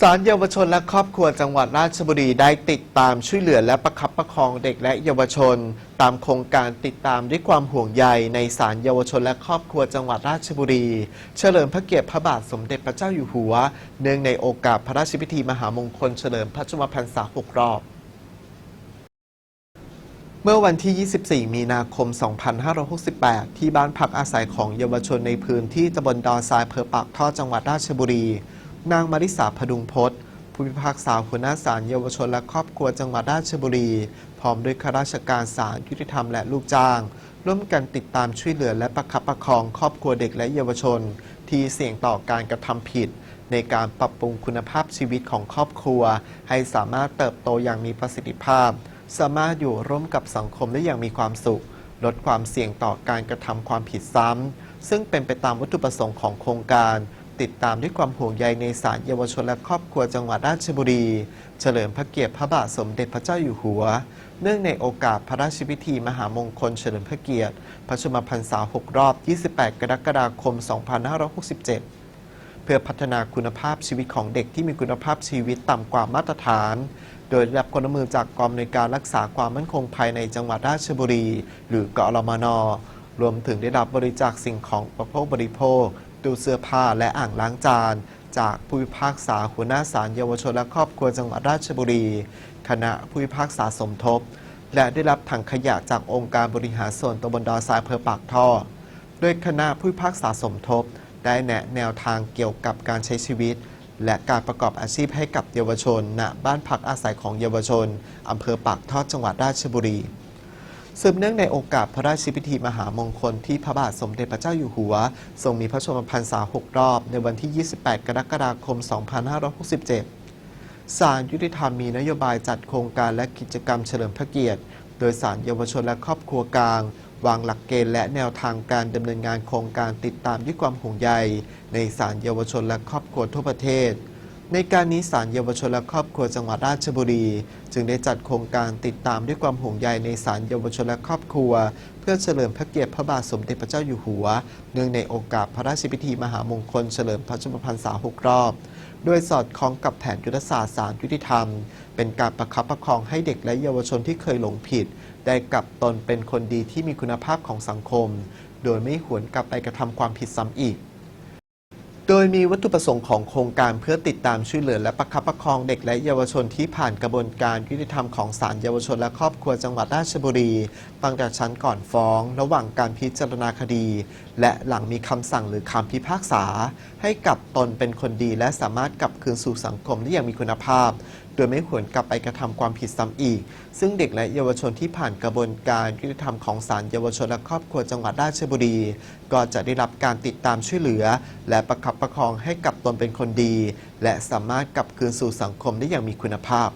ศาลเยาวชนและครอบครัวจังหวัดราชบุรีได้ติดตามช่วยเหลือและประคับประคองเด็กและเยาวชน ตามโครงการติดตามด้วยความห่วงใยในศาลเยาวชนและครอบครัวจังหวัดราชบุรี เฉลิมพระเกียรติพระบาทสมเด็จพระเจ้าอยู่หัว เนื่องในโอกาสพระราชพิธีมหามงคลเฉลิมพระชนมพรรษา6รอบเมื่อวันที่ 24 มีนาคม 2568 ที่บ้านพักอาศัยของเยาวชนในพื้นที่ตำบลดอนทรายเภอปากท่อจังหวัดราชบุรี นางมาริสาพดุงพจน์ผู้พิพากษาหัวหน้าศาลเยาวชนและครอบครัวจังหวัดราชบุรี พร้อมด้วยข้าราชการศาลยุติธรรมและลูกจ้าง ร่วมกันติดตามช่วยเหลือและประคับประคองครอบครัวเด็กและเยาวชน ที่เสี่ยงต่อการกระทำผิด ในการปรับปรุงคุณภาพชีวิตของครอบครัว ให้สามารถเติบโตอย่างมีประสิทธิภาพ สามารถอยู่ร่วมกับสังคมได้อย่างมีความสุข ลดความเสี่ยงต่อการกระทำความผิดซ้ำซึ่งเป็นไปตามวัตถุประสงค์ของโครงการ ติดตามด้วยความห่วงใยในศาลเยาวชนและครอบครัวจังหวัดราชบุรี เฉลิมพระเกียรติพระบาทสมเด็จพระเจ้าอยู่หัว เนื่องในโอกาสพระราชพิธีมหามงคลเฉลิมพระเกียรติ พระชมพรรษา 6 รอบ 28 กรกฎาคม 2567 เพื่อพัฒนาคุณภาพชีวิตของเด็กที่มีคุณภาพชีวิตต่ำกว่ามาตรฐาน โดยได้รับความร่วมมือจากกองอำนวยการรักษาความมั่นคงภายในจังหวัดราชบุรี หรือกอรมนรวมถึงได้รับบริจาคสิ่งของประโภคบริโภค ตู้เสื้อผ้าและอ่างล้างจาน จากผู้พิพากษาหัวหน้าศาลเยาวชนและครอบครัวจังหวัดราชบุรี คณะผู้พิพากษาสมทบ และได้รับถังขยะจากองค์การบริหารส่วนตำบลดอนทรายอำเภอปากท่อ โดยคณะผู้พิพากษาสมทบ ได้แนะแนวทางเกี่ยวกับการใช้ชีวิต และการประกอบอาชีพให้กับเยาวชนณบ้านพักอาศัยของเยาวชนอำเภอปากท่อจังหวัดราชบุรี สืบเนื่องในโอกาสพระราชพิธีมหามงคลที่พระบาทสมเด็จพระเจ้าอยู่หัว ทรงมีพระชนมพรรษา 6 รอบ ในวันที่ 28 กรกฎาคม 2567 ศาลยุติธรรมมีนโยบายจัดโครงการและกิจกรรมเฉลิมพระเกียรติ โดยศาลเยาวชนและครอบครัวกลาง วางหลักเกณฑ์และแนวทางการดำเนินงานโครงการติดตามด้วยความห่วงใยในศาลเยาวชนและครอบครัวทั่วประเทศ ในการนี้ศาลเยาวชนและครอบครัวจังหวัดราชบุรี จึงได้จัดโครงการติดตามด้วยความห่วงใยในศาลเยาวชนและครอบครัว เพื่อเฉลิมพระเกียรติพระบาทสมเด็จพระเจ้าอยู่หัว เนื่องในโอกาสพระราชพิธีมหามงคลเฉลิมพระชนมพรรษาหกรอบ โดยสอดคล้องกับแผนยุทธศาสตร์ศาลยุติธรรม เป็นการประคับประคองให้เด็กและเยาวชนที่เคยหลงผิด ได้กลับตนเป็นคนดีที่มีคุณภาพของสังคม โดยไม่หวนกลับไปกระทำความผิดซ้ำอีก โดยมีวัตถุประสงค์ของโครงการเพื่อติดตามช่วยเหลือและประคับประคองเด็กและเยาวชนที่ผ่านกระบวนการยุติธรรมของศาลเยาวชนและครอบครัวจังหวัดราชบุรีตั้งแต่ชั้นก่อนฟ้อง ระหว่างการพิจารณาคดี และหลังมีคำสั่งหรือคำพิพากษา ให้กลับตนเป็นคนดีและสามารถกลับคืนสู่สังคมได้อย่างมีคุณภาพ โดยไม่หวนกลับไปกระทำความผิดซ้ำอีก ซึ่งเด็กและเยาวชนที่ผ่านกระบวนการยุติธรรมของศาลเยาวชนและครอบครัวจังหวัดราชบุรี ก็จะได้รับการติดตามช่วยเหลือ และประคับประคองให้กลับตนเป็นคนดี และสามารถกลับคืนสู่สังคมได้อย่างมีคุณภาพ